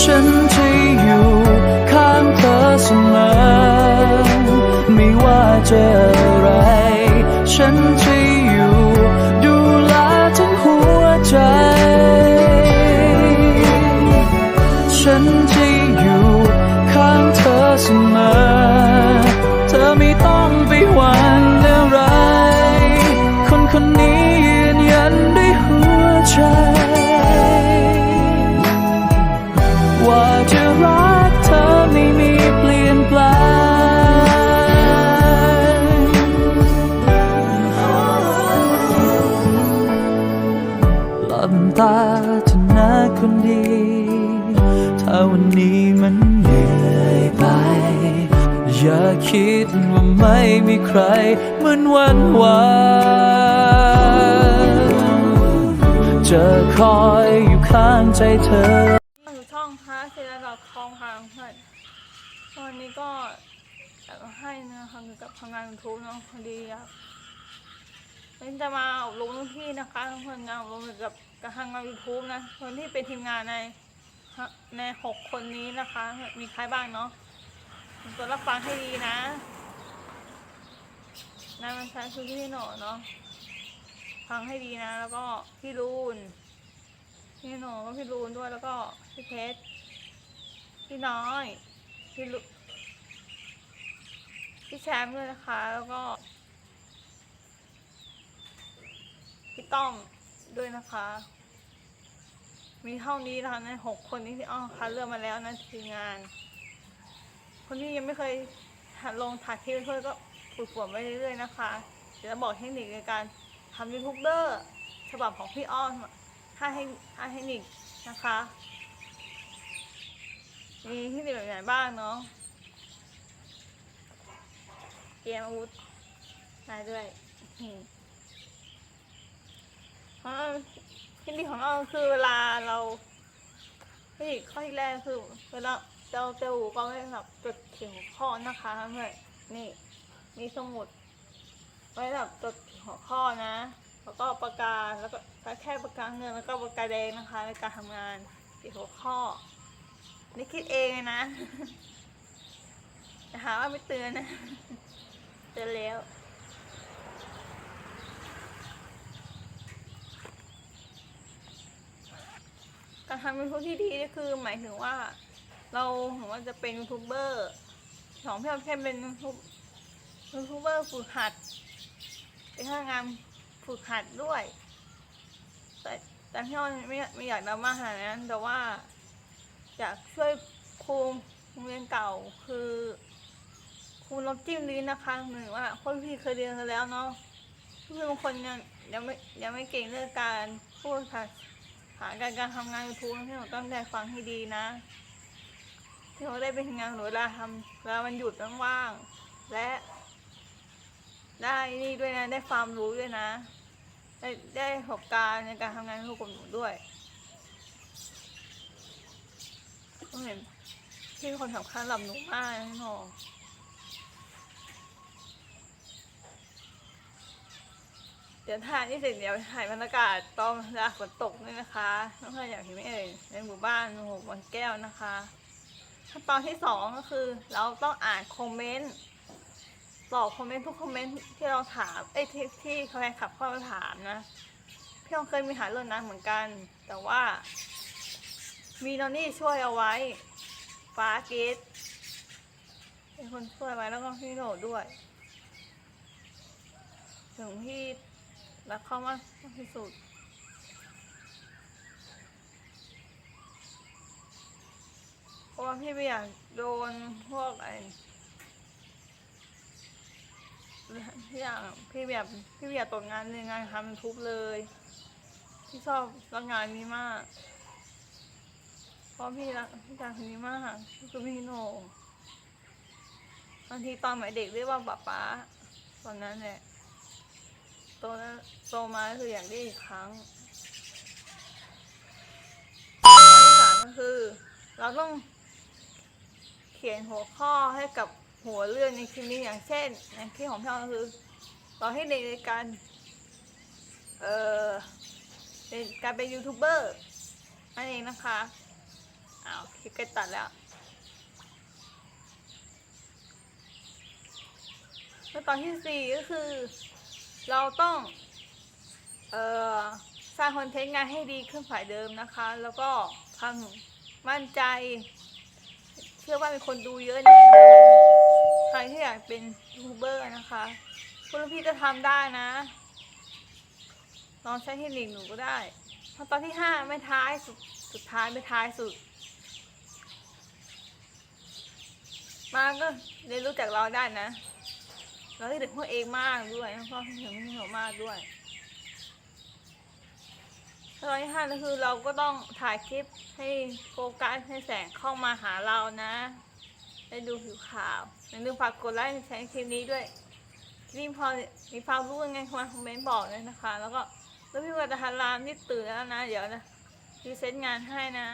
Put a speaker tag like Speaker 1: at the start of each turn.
Speaker 1: ฉันจะอยู่ข้างเธอเสมอไม่ว่าเจอ ว่าจะรักเธอไม่มีเปลี่ยนแปลงหลับตาเถอะนะคนดี ถ้าวันนี้มันเหนื่อยไป อย่าคิดว่าไม่มีใครเหมือนวันวานจะคอยอยู่ข้างใจเธอ
Speaker 2: ฮาเซราดอทคอมค่ะเพื่อนวันนี้ก็อยากให้นะคะเกี่ยวกับทำงานยูทูบเนาะพอดีอยากวันนี้จะมาอบรมรุ่นพี่นะคะเพื่อนงานอบรมเกี่ยวกับการทำงานยูทูบนะคนที่เป็นทีมงานในในหกคนนี้นะคะ มีใครบ้างเนาะตัวรับฟังให้ดีนะนายมันใช้คือพี่หนอเนาะฟังให้ดีนะ แล้วก็พี่รูนพี่หนูก็พี่รูนด้วยแล้วก็พี่เพชร พี่น้อย พี่ลุพี่แชมป์ด้วยนะคะ แล้วก็ พี่ต้อมด้วยนะคะ มีเท่านี้นะคะในหกคนนี้ที่อ้อคัดเลือกมาแล้วนะทีมงาน คนที่ยังไม่เคยลงถ่ายคลิปเพื่อก็ฝึกฝนไปเรื่อยๆนะคะ เดี๋ยวจะบอกเทคนิคในการทำยูทูบเบอร์ฉบับของพี่อ้อมห้าเทคห้าเทคนิคนะคะ มีเทคนิคแบบไหนบ้างเนาะเตรียมอาวุธมาด้วยอืมของเราเทคนิคของเราคือเวลาเราเทคนิคข้อที่แรกคือเวลาเราเจะก็ไม่แบบจดเขียนหัวข้อนะคะเพื่อนนี่มีสมุด ไว้แบบจดหัวข้อนะ แล้วก็ปากกาแล้วก็แค่ปากกาเงินแล้วก็ปากกาแดงนะคะในการทำงานติดหัวข้อ นี่คิดเองเลยนะหาว่าไม่เตือนนะเตือนแล้วการทำยูทูบที่ดีก็คือหมายถึงว่า เราถึงว่าจะเป็นยูทูบเบอร์สองพี่แค่เป็นยูทูบยูทูบเบอร์ฝึกหัดเป็นพนักงานฝึกหัดด้วย แต่แต่พี่อ้อยไม่ไม่อยากดราม่าขนาดนั้นแต่ว่า อยากช่วยครูโรงเรียนเก่าคือครูลบจิ้มลิ้นนะคะเหมือนว่าคนพี่เคยเรียนกันแล้วเนาะเพื่อนบางคนยังยังไม่ยังไม่เก่งเรื่องการพูดภาษาการการทำงานยูทูบที่เราต้องได้ฟังให้ดีนะที่เราได้ไปทำงานหรือเวลาทำเวลามันหยุดว่างๆและ ได้นี่ด้วยนะได้ความรู้ด้วยนะ ได้ได้ประสบการณ์ในการทำงานร่วมกับหนูด้วย ก็เห็นพี่เป็นคนสำคัญหรับหนูมากนะพี่หนอเดี๋ยวถ่ายนี่เสร็จเดี๋ยวถ่ายบรรยากาศตอนเวลาฝนตกด้วยนะคะน้องเพื่อนอยากเห็นไหมเอ่ยในหมู่บ้านหมู่บางแก้วนะคะขั้นตอนที่สองก็คือ เราต้องอ่านคอมเมนต์ตอบคอมเมนต์ทุกคอมเมนต์ที่เราถามเอ้ที่ที่แฟนคลับเข้ามาถามนะพี่องเคยมีหาเรื่องนั้นเหมือนกัน แต่ว่า มีนอนนี่ช่วยเอาไว้ฟ้าเกตเป็นคนช่วยไว้แล้วก็พี่โหนด้วย ถึงพี่รักเขามากที่สุดเพราะว่าพี่ไม่อยากโดนพวกไอ้พี่อยากพี่แบบพี่อยากตกงานในงานทำทุบเลย พี่ชอบรักงานนี้มาก เพราะพี่รักพี่รักคนนี้มากคือพี่โหนงบางทีตอนหมายเด็กเรียกว่าป๊าป๊าตอนนั้นแหละโตแล้วโตมาคืออยากได้อีกครั้งสามก็คือ เราต้องเขียนหัวข้อให้กับหัวเรื่องในคลิปนี้อย่างเช่นในคลิปของพี่อ้อมก็คือเราให้เด็กในการเอ่อเป็นการเป็นยูทูบเบอร์นั่นเองนะคะ อ้าวคลิปใกล้ตัดแล้วแล้วตอนที่สี่ก็คือ เราต้อง เอ่อ สร้างคอนเทนต์งานให้ดีขึ้นฝ่ายเดิมนะคะ แล้วก็ทำมั่นใจ เชื่อว่ามีคนดูเยอะแน่นอนใครที่อยากเป็นยูทูบเบอร์นะคะคุณพี่จะทำได้นะลองใช้เทคนิคหนูก็ได้เพราะตอนที่ห้าไม่ท้ายสุดสุดท้ายไม่ท้ายสุด มาก็เรียนรู้จากเราได้นะ เราที่ถึงพวกเองมากด้วยแล้วก็ถึงพี่หนูมากด้วยตอนที่ห้าก็คือเราก็ต้องถ่ายคลิปให้โฟกัสให้แสงเข้ามาหาเรานะได้ดูผิวขาวอย่าลืมฝากกดไลค์แชร์คลิปนี้ด้วยคลิปพอมีความรู้ยังไงมาคอมเมนต์บอกเลยนะคะ แล้วก็แล้วพี่วัตหันรามนี่ตื่นแล้วนะ เดี๋ยวนะรีเซนต์งานให้นะ